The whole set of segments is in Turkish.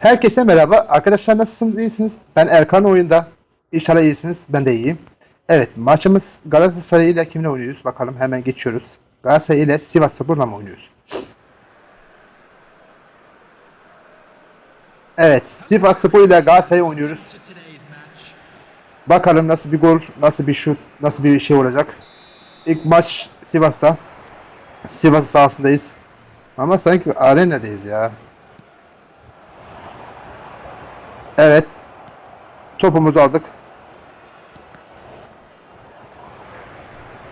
Herkese merhaba. Arkadaşlar nasılsınız? İyisiniz? Ben Erkan oyunda. İnşallah iyisiniz. Ben de iyiyim. Evet maçımız Galatasaray ile kimle oynuyoruz? Bakalım hemen geçiyoruz. Galatasaray ile Sivas Spor'la mı oynuyoruz? Evet Sivas Spor ile Galatasaray oynuyoruz. Bakalım nasıl bir gol, nasıl bir şut, nasıl bir şey olacak. İlk maç Sivas'ta. Sivas sahasındayız. Ama sanki arenadayız ya. Evet. Topumuzu aldık.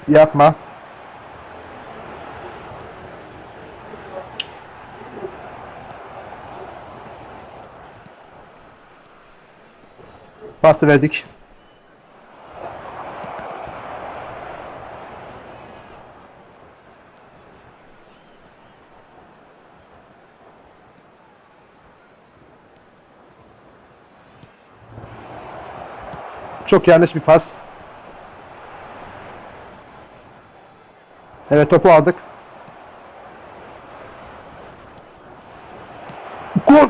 Yapma. Pası verdik. Çok yanlış bir pas. Evet topu aldık. Gol!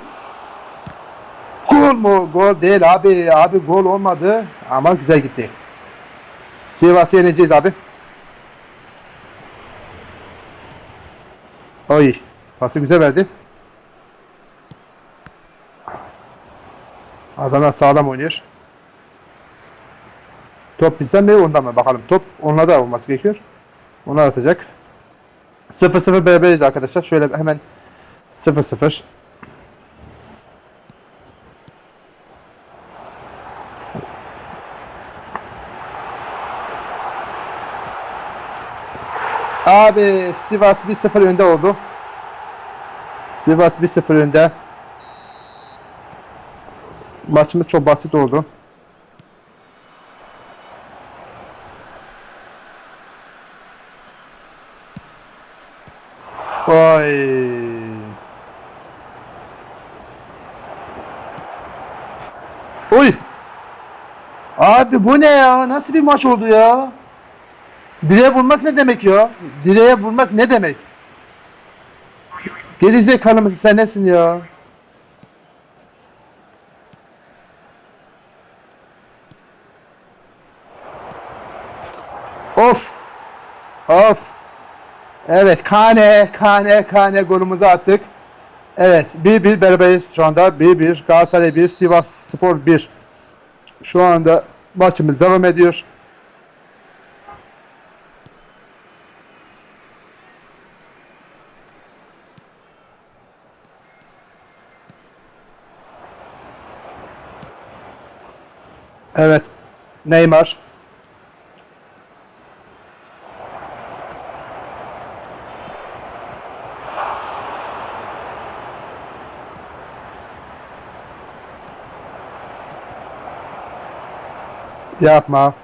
Gol mu? Gol değil abi. Abi gol olmadı ama güzel gitti. Sivas'ı yeneceğiz abi. Oy. Pası güzel verdi. Adana sağlam oynuyor. Top bizden mi ondan mı? Bakalım. Top onlarda olması gerekiyor. Onlar atacak. 0-0 beraberiz arkadaşlar. Şöyle hemen 0-0. Abi Sivas 1-0 önde oldu. Sivas 1-0 önde. Maçımız çok basit oldu. Oy. Oy. Abi bu ne ya? Nasıl bir maç oldu ya? Direğe vurmak ne demek ya? Direğe vurmak ne demek? Gerizekalı mısın sen nesin ya? Of. Of. Evet Kane, Kane, Kane golümüzü attık. Evet 1-1 beraberiz şu anda. 1-1 Galatasaray 1, Sivas Spor 1. Şu anda maçımız devam ediyor. Evet. Neymar. Yapma. Oy.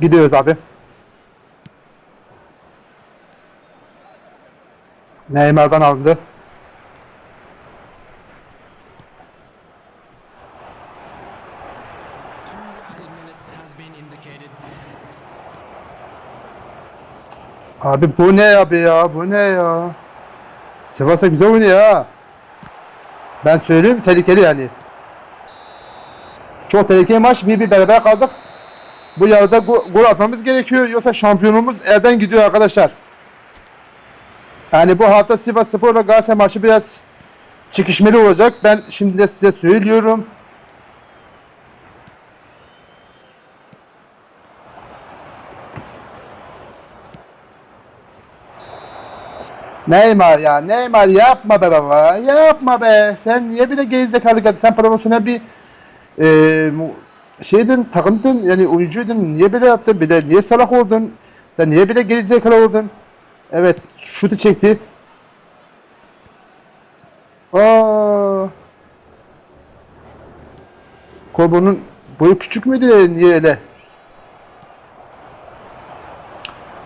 Gidiyoruz abi. Neymar'dan indicated. Abi bu ne abi ya? Bu ne ya? Sivas'a güzel oynuyor ha. Ben söyleyeyim tehlikeli yani. Çok tehlikeli maç. Bir bir beraber kaldık. Bu yarıda go- gol atmamız gerekiyor. Yoksa şampiyonluğumuz elden gidiyor arkadaşlar. Yani bu hafta Sivas Spor ve Galatasaray maçı biraz çekişmeli olacak. Ben şimdi de size söylüyorum. Neymar ya Neymar yapma be baba yapma be sen niye bir de gerizekalı kadın sen profesyonel bir e, şeydin takımdın yani oyuncuydun niye böyle yaptın bir de niye salak oldun sen niye de gerizekalı oldun evet şutu çekti Aa. Kobo'nun boyu küçük müydü niye öyle?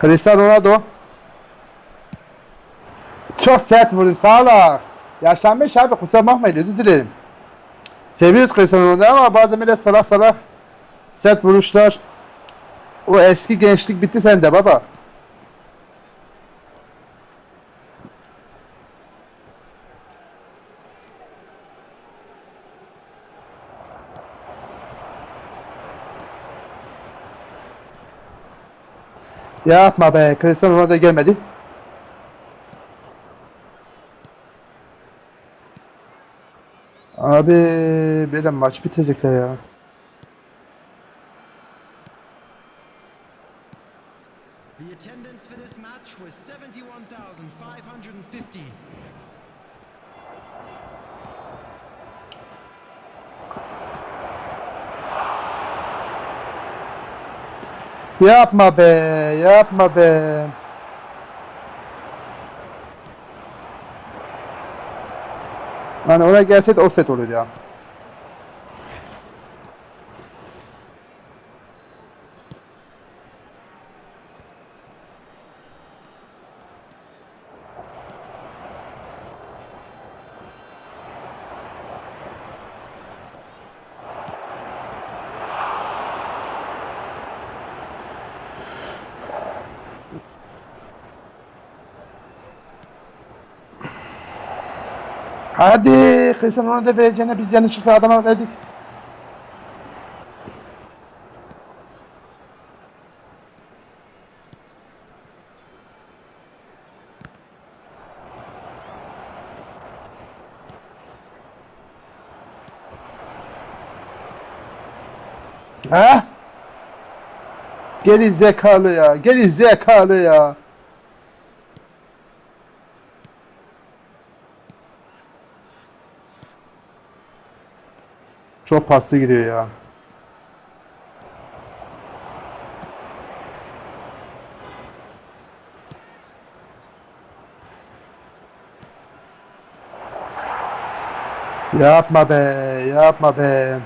Cristiano Ronaldo. Çok sert vurdun sağ ol. Yaşlanmış abi kusura bakmayın özür dilerim. Seviyoruz Cristiano Ronaldo'yu ama bazen böyle salak salak sert vuruşlar. O eski gençlik bitti sende baba. Yapma be. Cristiano Ronaldo gelmedi. Abi böyle maç bitecekler ya. The attendance for this match was 71,550. Yapma be. Yapma be. Yani oraya gelseydi offset olurdu Hadi Cristiano Ronaldo vereceğine biz yanlışlıkla adama verdik. Ha? Geri zekalı ya. Geri zekalı ya. Çok paslı gidiyor ya. Yapma be, yapma be.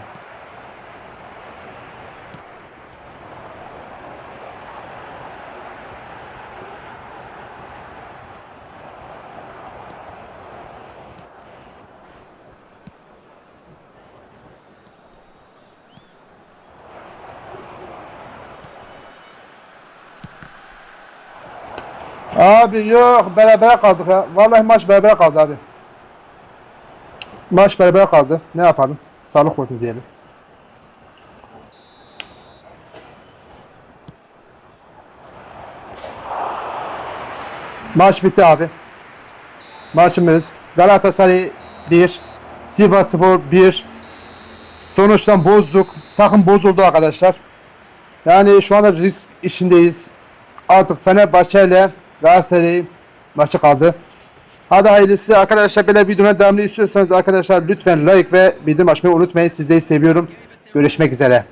Abi yok beraber kaldık ya. Vallahi maç beraber kaldı abi. Maç beraber kaldı. Ne yapalım? Sağlık olsun diyelim. Maç bitti abi. Maçımız Galatasaray 1, Sivasspor 1. Sonuçtan bozduk. Takım bozuldu arkadaşlar. Yani şu anda risk işindeyiz. Artık Fenerbahçe ile Galatasaray maçı kaldı. Hadi hayırlısı arkadaşlar böyle videonun devamını istiyorsanız arkadaşlar lütfen like ve bildirim açmayı unutmayın. Sizleri seviyorum. Görüşmek üzere.